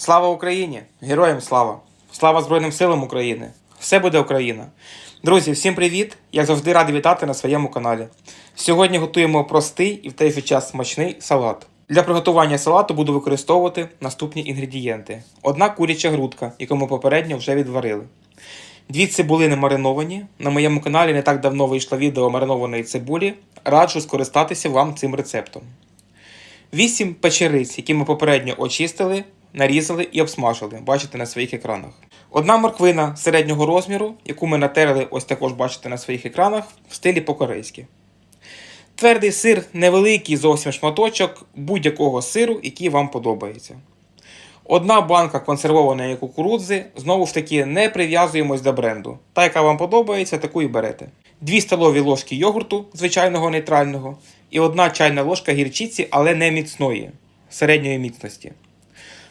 Слава Україні! Героям слава! Слава Збройним силам України! Все буде Україна! Друзі, всім привіт! Як завжди радий вітати на своєму каналі. Сьогодні готуємо простий і в той же час смачний салат. Для приготування салату буду використовувати наступні інгредієнти: одна куряча грудка, яку ми попередньо вже відварили. Дві цибулини мариновані. На моєму каналі не так давно вийшло відео маринованої цибулі. Раджу скористатися вам цим рецептом. 8 печериць, які ми попередньо очистили, нарізали і обсмажили. Бачите на своїх екранах. Одна морквина середнього розміру, яку ми натерли, ось також бачите на своїх екранах, в стилі по-корейськи. Твердий сир невеликий, зовсім шматочок будь-якого сиру, який вам подобається. Одна банка консервованої кукурудзи, знову ж таки, не прив'язуємось до бренду. Та, яка вам подобається, таку і берете. 2 столові ложки йогурту, звичайного нейтрального, і одна чайна ложка гірчиці, але не міцної, середньої міцності.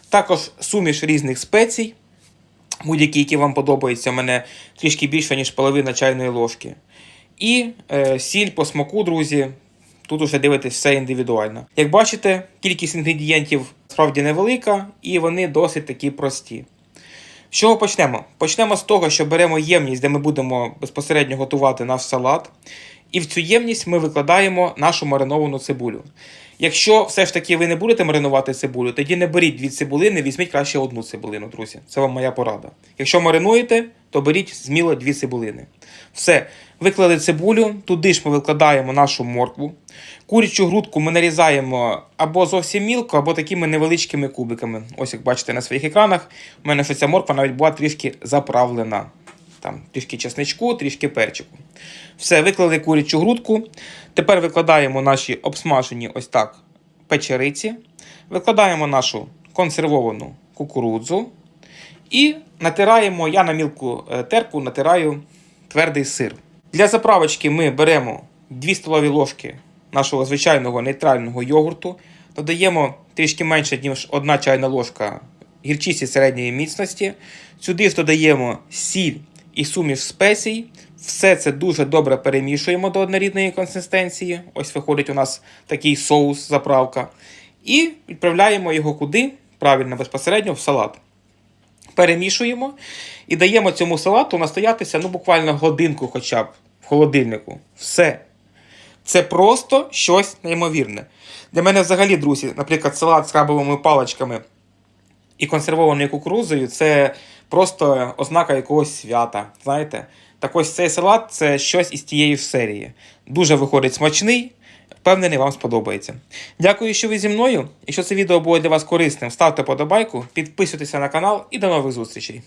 Також суміш різних спецій, будь-які, які вам подобаються, у мене трішки більше, ніж половина чайної ложки. І е, сіль по смаку, друзі. Тут уже дивитесь все індивідуально. Як бачите, кількість інгредієнтів справді невелика і вони досить такі прості. З чого почнемо? Почнемо з того, що беремо ємність, де ми будемо безпосередньо готувати наш салат. І в цю ємність ми викладаємо нашу мариновану цибулю. Якщо все ж таки ви не будете маринувати цибулю, тоді не беріть дві цибулини, візьміть краще одну цибулину, друзі. Це вам моя порада. Якщо маринуєте, то беріть зміло дві цибулини. Все, виклали цибулю, туди ж ми викладаємо нашу моркву. Курячу грудку ми нарізаємо або зовсім мілко, або такими невеличкими кубиками. Ось як бачите на своїх екранах, у мене що ця морква навіть була трішки заправлена. Там трішки чесничку, трішки перчику. Все, виклали курячу грудку. Тепер викладаємо наші обсмажені ось так печериці. Викладаємо нашу консервовану кукурудзу. І натираємо, я на мілку е, терку натираю твердий сир. Для заправочки ми беремо 2 столові ложки нашого звичайного нейтрального йогурту, додаємо трішки менше, ніж 1 чайна ложка гірчиці середньої міцності. Сюди ж додаємо сіль і суміш спецій. Все це дуже добре перемішуємо до однорідної консистенції. Ось виходить у нас такий соус, заправка. І відправляємо його куди? Правильно, безпосередньо в салат. Перемішуємо і даємо цьому салату настоятися ну, буквально годинку хоча б в холодильнику. Все. Це просто щось неймовірне. Для мене взагалі, друзі, наприклад, салат з крабовими паличками і консервованою кукурузою це просто ознака якогось свята. Знаєте? Так ось цей салат це щось із тієї серії. Дуже виходить смачний. Впевнений, вам сподобається. Дякую, що ви зі мною. Якщо це відео було для вас корисним, ставте подобайку, підписуйтеся на канал і до нових зустрічей.